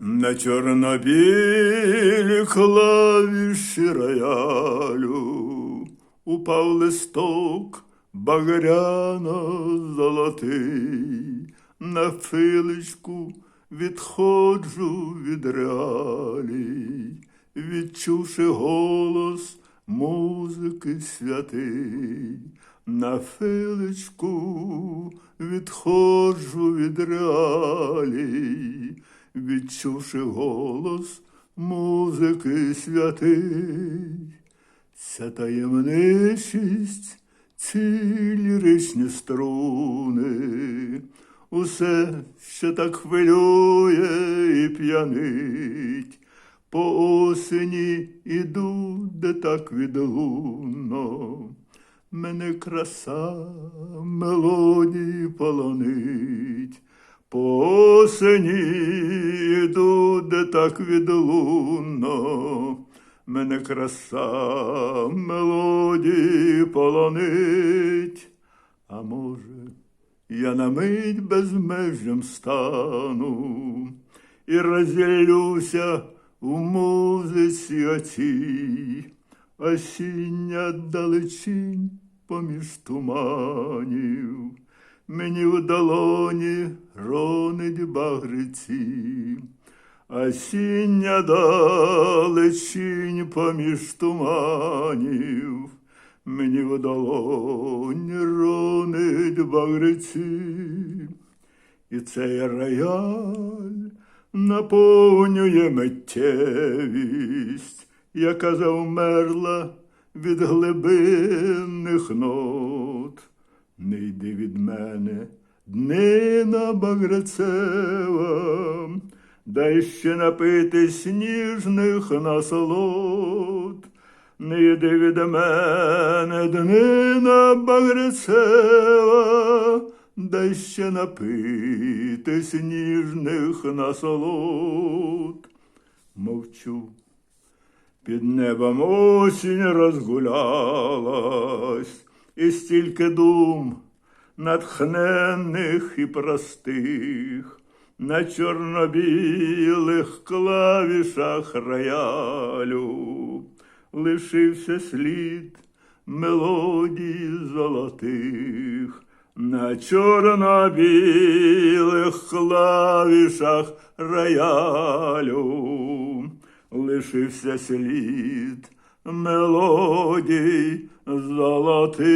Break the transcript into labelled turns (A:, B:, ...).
A: На чорнобілі клавіші роялю. Упав листок багряно золотий, на филичку відходжу від реалій, відчувши голос музики святий, на филичку відходжу від реалій, відчувши голос музики святий. Ця таємничість, ці ліричні струни, усе, що так хвилює і п'янить, по осені іду, де так відлунно, мене краса мелодії полонить. По осені іду, де так відлунно, мене краса мелодії полонить, а може, я на мить безмежням стану і розділюся в музиці оцій, осіння далечінь поміж туманів, мені в долоні ронить багриці. Осіння далечінь поміж туманів, мені в долоні ронить багриці, і цей рояль наповнює миттєвість, яка завмерла від глибинних нот. Не йди від мене, днина багрецева, дай ще напитись ніжних насолод. Не йди від мене, днина багрецева, дай ще напитись ніжних насолод. Мовчу. Під небом осінь розгулялась, і стільки дум натхненних і простих, на чорно-білих клавішах роялю лишився слід мелодій золотих. На чорно-білих клавішах роялю лишився слід мелодій золотих.